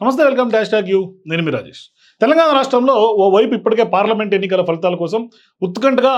నమస్తే welcome dash talk you. నేను మీ రాజేష్. తెలంగాణ రాష్ట్రంలో ఓ వైపు ఇప్పటికే పార్లమెంట్ ఎన్నికల ఫలితాల కోసం ఉత్కంఠగా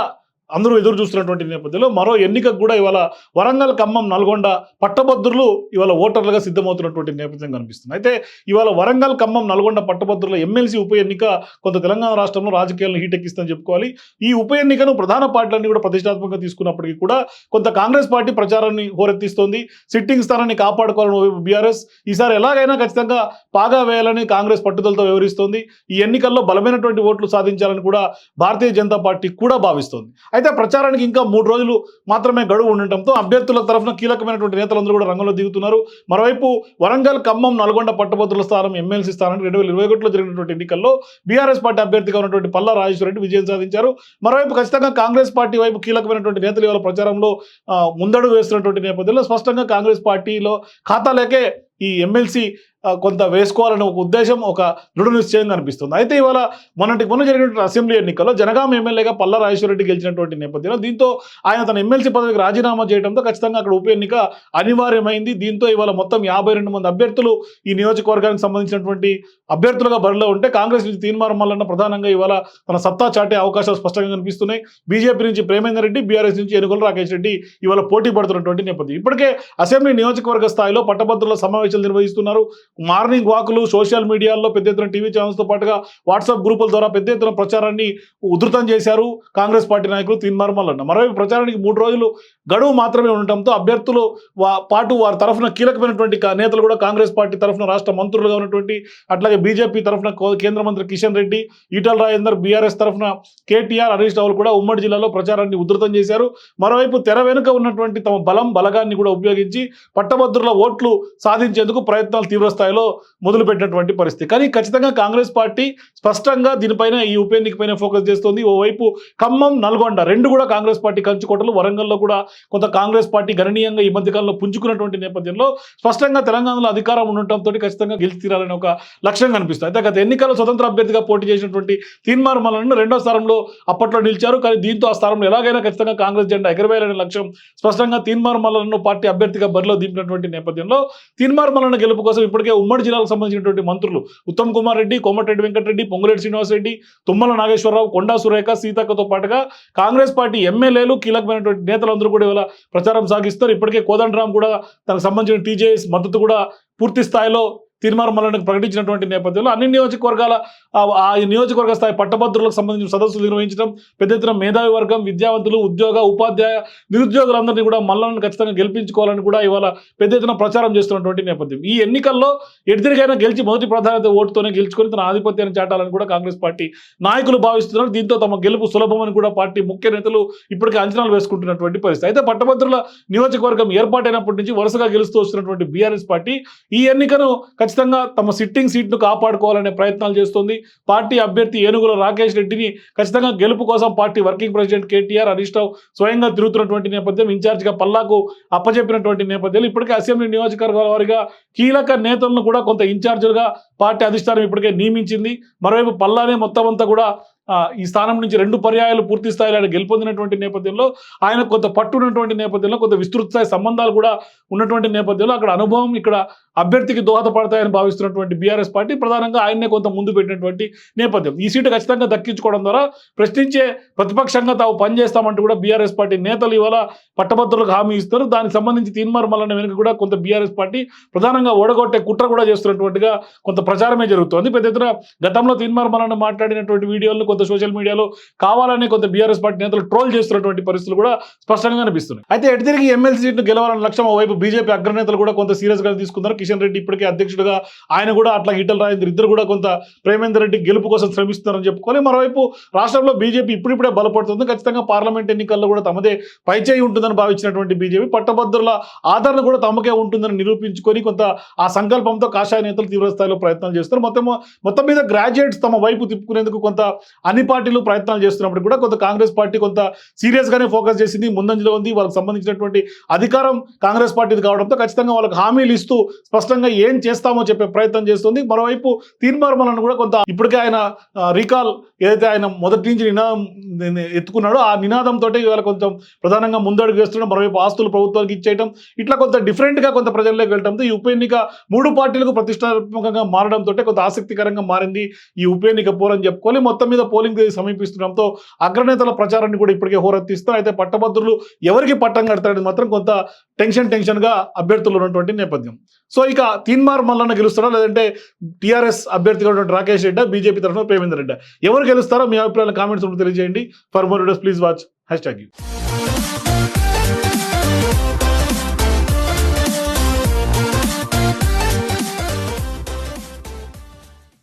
అందరూ ఎదురు చూస్తున్నటువంటి నేపథ్యంలో మరో ఎన్నికకు కూడా ఇవాళ వరంగల్ ఖమ్మం నల్గొండ పట్టభద్రులు ఇవాళ ఓటర్లుగా సిద్ధమవుతున్నటువంటి నేపథ్యం కనిపిస్తుంది. అయితే ఇవాళ వరంగల్ ఖమ్మం నల్గొండ పట్టభద్రుల ఎమ్మెల్సీ ఉప ఎన్నిక కొంత తెలంగాణ రాష్ట్రంలో రాజకీయాలను హీట్ చెప్పుకోవాలి. ఈ ఉప ఎన్నికను ప్రధాన పార్టీలన్నీ కూడా ప్రతిష్టాత్మకంగా తీసుకున్నప్పటికీ కూడా కొంత కాంగ్రెస్ పార్టీ ప్రచారాన్ని హోరెత్తిస్తోంది. సిట్టింగ్ స్థానాన్ని కాపాడుకోవాలని బీఆర్ఎస్. ఈసారి ఎలాగైనా ఖచ్చితంగా పాగా వేయాలని కాంగ్రెస్ పట్టుదలతో వ్యవహరిస్తోంది. ఈ ఎన్నికల్లో బలమైనటువంటి ఓట్లు సాధించాలని కూడా భారతీయ జనతా పార్టీ కూడా భావిస్తోంది. అయితే ప్రచారానికి ఇంకా మూడు రోజులు మాత్రమే గడువు ఉండటంతో అభ్యర్థుల తరఫున కీలకమైనటువంటి నేతలందరూ కూడా రంగంలో దిగుతున్నారు. మరోవైపు వరంగల్ ఖమ్మం నల్గొండ పట్టభద్రుల స్థానం ఎమ్మెల్సీ స్థానానికి రెండు వేల ఇరవై ఒకటిలో జరిగినటువంటి ఎన్నికల్లో బీఆర్ఎస్ పార్టీ అభ్యర్థిగా ఉన్నటువంటి పల్లా రాజేశ్వరరెడ్డి విజయం సాధించారు. మరోవైపు ఖచ్చితంగా కాంగ్రెస్ పార్టీ వైపు కీలకమైనటువంటి నేతలు ఇవాళ ప్రచారంలో ముందడుగు వేస్తున్నటువంటి నేపథ్యంలో స్పష్టంగా కాంగ్రెస్ పార్టీలో ఖాతాలేకే ఈ ఎమ్మెల్సీ కొంత వేసుకోవాలనే ఒక ఉద్దేశం ఒక దృఢ నిశ్చయం కనిపిస్తుంది అయితే ఇవాళ మొన్నటి మొన్న జరిగినటువంటి అసెంబ్లీ ఎన్నికల్లో జనగాం ఎమ్మెల్యేగా పల్ల రాజేశ్వరరెడ్డి గెలిచినటువంటి నేపథ్యంలో దీంతో ఆయన తన ఎమ్మెల్సీ పదవికి రాజీనామా చేయడంతో ఖచ్చితంగా అక్కడ ఉప ఎన్నిక అనివార్యమైంది. దీంతో ఇవాళ మొత్తం యాభై రెండు మంది అభ్యర్థులు ఈ నియోజకవర్గానికి సంబంధించినటువంటి అభ్యర్థులుగా బరిలో ఉంటే కాంగ్రెస్ నుంచి తీర్మానం మల్లన్న ప్రధానంగా ఇవాళ తన సత్తా చాటే అవకాశాలు స్పష్టంగా కనిపిస్తున్నాయి. బీజేపీ నుంచి ప్రేమేందర్ రెడ్డి బీఆర్ఎస్ నుంచి ఎనుగోలు రాకేష్ రెడ్డి ఇవాళ పోటీ పడుతున్నటువంటి నేపథ్యం. ఇప్పటికే అసెంబ్లీ నియోజకవర్గ స్థాయిలో పట్టభద్రుల సమావేశం సమావేశాలు నిర్వహిస్తున్నారు. మార్నింగ్ వాకులు సోషల్ మీడియాలో పెద్ద ఎత్తున టీవీ ఛానల్స్తో పాటుగా వాట్సాప్ గ్రూపుల ద్వారా పెద్ద ఎత్తున ప్రచారాన్ని ఉధృతం చేశారు కాంగ్రెస్ పార్టీ నాయకులు తీన్మార్మల్లన్న మరోవైపు ప్రచారానికి మూడు రోజులు గడువు మాత్రమే ఉండటంతో అభ్యర్థులు పాటు వారి తరఫున కీలకమైనటువంటి నేతలు కూడా కాంగ్రెస్ పార్టీ తరఫున రాష్ట్ర మంత్రులుగా ఉన్నటువంటి అట్లాగే బీజేపీ తరఫున కేంద్ర మంత్రి కిషన్ రెడ్డి ఈటల రాజేందర్ బీఆర్ఎస్ తరఫున కేటీఆర్ హరీష్ రావులు కూడా ఉమ్మడి జిల్లాలో ప్రచారాన్ని ఉధృతం చేశారు. మరోవైపు తెర వెనుక ఉన్నటువంటి తమ బలం బలగాన్ని కూడా ఉపయోగించి పట్టభద్రుల ఓట్లు సాధించేందుకు ప్రయత్నాలు తీవ్ర స్థాయిలో మొదలుపెట్టినటువంటి పరిస్థితి. కానీ ఖచ్చితంగా కాంగ్రెస్ పార్టీ స్పష్టంగా దీనిపైన ఈ ఉప ఎన్నికపైన ఫోకస్ చేస్తుంది. ఓవైపు ఖమ్మం నల్గొండ రెండు కూడా కాంగ్రెస్ పార్టీ కంచుకోటలు వరంగల్లో కూడా కొంత కాంగ్రెస్ పార్టీ గణనీయంగా ఈ మధ్యకాలంలో పుంజుకున్నటువంటి నేపథ్యంలో స్పష్టంగా తెలంగాణలో అధికారం ఉండటంతో ఖచ్చితంగా గెలిచి తీరాలని ఒక లక్ష్యం కనిపిస్తుంది. అయితే గత ఎన్నికల్లో స్వతంత్ర అభ్యర్థిగా పోటీ చేసినటువంటి తీన్మార్ మల్లన్న రెండో స్థానంలో అప్పట్లో నిలిచారు. కానీ దీంతో ఆ స్థానంలో ఎలాగైనా ఖచ్చితంగా కాంగ్రెస్ జెండా ఎగరవేయాలనే లక్ష్యం స్పష్టంగా తీన్మార్ మల్లలను పార్టీ అభ్యర్థిగా బరిలో దింపినటువంటి నేపథ్యంలో తీన్మార్ మల్లన్న గెలుపు కోసం ఇప్పటికే ఉమ్మడి జిల్లాకు సంబంధించినటువంటి మంత్రులు ఉత్తమ్ కుమార్ రెడ్డి కోమటిరెడ్డి వెంకటరెడ్డి పొంగులేటి శ్రీనివాసరెడ్డి తుమ్మల నాగేశ్వరరావు కొండా సురేఖ సీతక్కతో పాటుగా కాంగ్రెస్ పార్టీ ఎమ్మెల్యేలు కీలకమైనటువంటి నేతలందరూ కూడా ఇవాళ ప్రచారం సాగిస్తారు. ఇప్పటికే కోదండరామ్ కూడా తనకు సంబంధించిన టీజేఎస్ మద్దతు కూడా పూర్తి స్థాయిలో తీర్మానం ప్రకటించినటువంటి నేపథ్యంలో అన్ని నియోజకవర్గాల ఆ నియోజకవర్గ స్థాయి పట్టభద్రులకు సంబంధించిన సదస్సులు నిర్వహించడం పెద్ద ఎత్తున మేధావి వర్గం విద్యావంతులు ఉద్యోగ ఉపాధ్యాయ నిరుద్యోగులందరినీ కూడా మల్లను ఖచ్చితంగా గెలిపించుకోవాలని కూడా ఇవాళ పెద్ద ఎత్తున ప్రచారం చేస్తున్నటువంటి నేపథ్యం. ఈ ఎన్నికల్లో ఎడిదిరిగైనా గెలిచి మొదటి ప్రాధాన్యత ఓటుతోనే గెలుచుకొని తన ఆధిపత్యాన్ని చాటాలని కూడా కాంగ్రెస్ పార్టీ నాయకులు భావిస్తున్నారు. దీంతో తమ గెలుపు సులభమని కూడా పార్టీ ముఖ్య నేతలు ఇప్పటికే అంచనాలు వేసుకుంటున్నటువంటి పరిస్థితి. అయితే పట్టభద్రుల నియోజకవర్గం ఏర్పాటైనప్పటి నుంచి వరుసగా గెలుస్తూ వస్తున్నటువంటి బీఆర్ఎస్ పార్టీ ఈ ఎన్నికను ఖచ్చితంగా తమ సిట్టింగ్ సీట్ను కాపాడుకోవాలనే ప్రయత్నాలు చేస్తోంది. పార్టీ అభ్యర్థి ఏనుగుల రాకేష్ రెడ్డిని ఖచ్చితంగా గెలుపు కోసం party working president KTR Harish Rao స్వయంగా తిరుగుతున్నటువంటి నేపథ్యం ఇన్ఛార్జిగా పల్లాకు అప్పచెప్పినటువంటి నేపథ్యంలో. ఇప్పటికే అసెంబ్లీ నియోజకవర్గాల వారిగా కీలక నేతలను కూడా కొంత ఇన్ఛార్జీలుగా పార్టీ అధిష్టానం ఇప్పటికే నియమించింది. మరోవైపు పల్లానే మొత్తం అంతా కూడా ఈ స్థానం నుంచి రెండు పర్యాయాలు పూర్తి స్థాయిలో ఆయన గెలుపొందినటువంటి నేపథ్యంలో ఆయన కొంత పట్టున్నటువంటి నేపథ్యంలో కొంత విస్తృత స్థాయి సంబంధాలు కూడా ఉన్నటువంటి నేపథ్యంలో అక్కడ అనుభవం ఇక్కడ అభ్యర్థికి దోహదపడతాయని భావిస్తున్నటువంటి బీఆర్ఎస్ పార్టీ ప్రధానంగా ఆయన్నే కొంత ముందు పెట్టినటువంటి నేపథ్యం. ఈ సీటు ఖచ్చితంగా దక్కించుకోవడం ద్వారా ప్రశ్నించే ప్రతిపక్షంగా తాము పనిచేస్తామంటూ కూడా బీఆర్ఎస్ పార్టీ నేతలు ఇవాళ పట్టభద్రులకు హామీ ఇస్తారు. దానికి సంబంధించి తీన్మార్ మల్లన్న వెనుక కూడా కొంత బీఆర్ఎస్ పార్టీ ప్రధానంగా ఓడగొట్టే కుట్ర కూడా చేస్తున్నటువంటిగా కొంత ప్రచారమే జరుగుతోంది. పెద్ద ఎత్తున గతంలో తీన్మార్ మల్లన్న మాట్లాడినటువంటి వీడియోలను కొంత సోషల్ మీడియాలో కావాలని కొంత బీఆర్ఎస్ పార్టీ నేతలు ట్రోల్ చేస్తున్నటువంటి పరిస్థితులు కూడా స్పష్టంగా కనిపిస్తున్నాయి అయితే ఎటు తిరిగి ఎమ్మెల్సీ సీట్లు గెలవాలన్న లక్ష్యం ఓవైపు బీజేపీ అగ్రనేతలు కూడా కొంత సీరియస్గా తీసుకున్నారు కిషన్ రెడ్డి ఇప్పటికే అధ్యక్షుడిగా ఆయన కూడా అట్లా ఈటల రాజేంద్ర ఇద్దరు కూడా కొంత ప్రేమేందర్ రెడ్డి గెలుపు కోసం శ్రమిస్తున్నారని చెప్పుకోవాలి. మరోవైపు రాష్ట్రంలో బీజేపీ ఇప్పుడిప్పుడే బలపడుతుంది. ఖచ్చితంగా పార్లమెంట్ ఎన్నికల్లో కూడా తమదే పైచేయి ఉంటుందని భావించినటువంటి బీజేపీ పట్టభద్రుల ఆదరణ కూడా తమకే ఉంటుందని నిరూపించుకొని కొంత ఆ సంకల్పంతో కాషాయ నేతలు తీవ్ర స్థాయిలో ప్రయత్నాలు చేస్తారు మొత్తం మొత్తం మీద గ్రాడ్యుయేట్స్ తమ వైపు తిప్పుకునేందుకు కొంత అన్ని పార్టీలు ప్రయత్నాలు చేస్తున్నప్పుడు కూడా కొంత కాంగ్రెస్ పార్టీ కొంత సీరియస్ గానే ఫోకస్ చేసింది ముందంజలో ఉంది వాళ్ళకి సంబంధించినటువంటి అధికారం కాంగ్రెస్ పార్టీది కావడంతో ఖచ్చితంగా వాళ్ళకి హామీలు ఇస్తూ స్పష్టంగా ఏం చేస్తామో చెప్పే ప్రయత్నం చేస్తుంది. మరోవైపు తీర్మార్మలను కూడా కొంత ఇప్పటికే ఆయన రీకాల్ ఏదైతే ఆయన మొదటి నుంచి నినాదం ఎత్తుకున్నాడో ఆ నినాదంతో ఇవాళ కొంచెం ప్రధానంగా ముందడుగు వేస్తున్నాం మరోవైపు ఆస్తులు ప్రభుత్వానికి ఇచ్చేయటం ఇట్లా కొంత డిఫరెంట్గా కొంత ప్రజల్లోకి వెళ్ళడంతో ఈ ఉప ఎన్నిక మూడు పార్టీలకు ప్రతిష్టాత్మకంగా మారడంతో కొంత ఆసక్తికరంగా మారింది ఈ ఉప ఎన్నిక పోరని చెప్పుకోవాలి. మొత్తం మీద పోలింగ్ తేదీ సమీపిస్తుండడంతో అగ్రనేతల ప్రచారాన్ని కూడా ఇప్పటికే హోరెత్తిస్తారు అయితే పట్టభద్రులు ఎవరికి పట్టం కడతారని మాత్రం కొంత టెన్షన్ టెన్షన్గా అభ్యర్థులు ఉన్నటువంటి నేపథ్యం. సో ఇక తీన్మార్ మల్లన్న గెలుస్తారా లేదంటే టీఆర్ఎస్ అభ్యర్థిగా ఉన్నటువంటి రాకేష్ రెడ్డి బీజేపీ తరఫున ప్రేమేందర్ రెడ్డి? ఎవరు గెలుస్తారో మీ అభిప్రాయాలు కామెంట్స్ తెలియజేయండి. For more videos please watch hashtag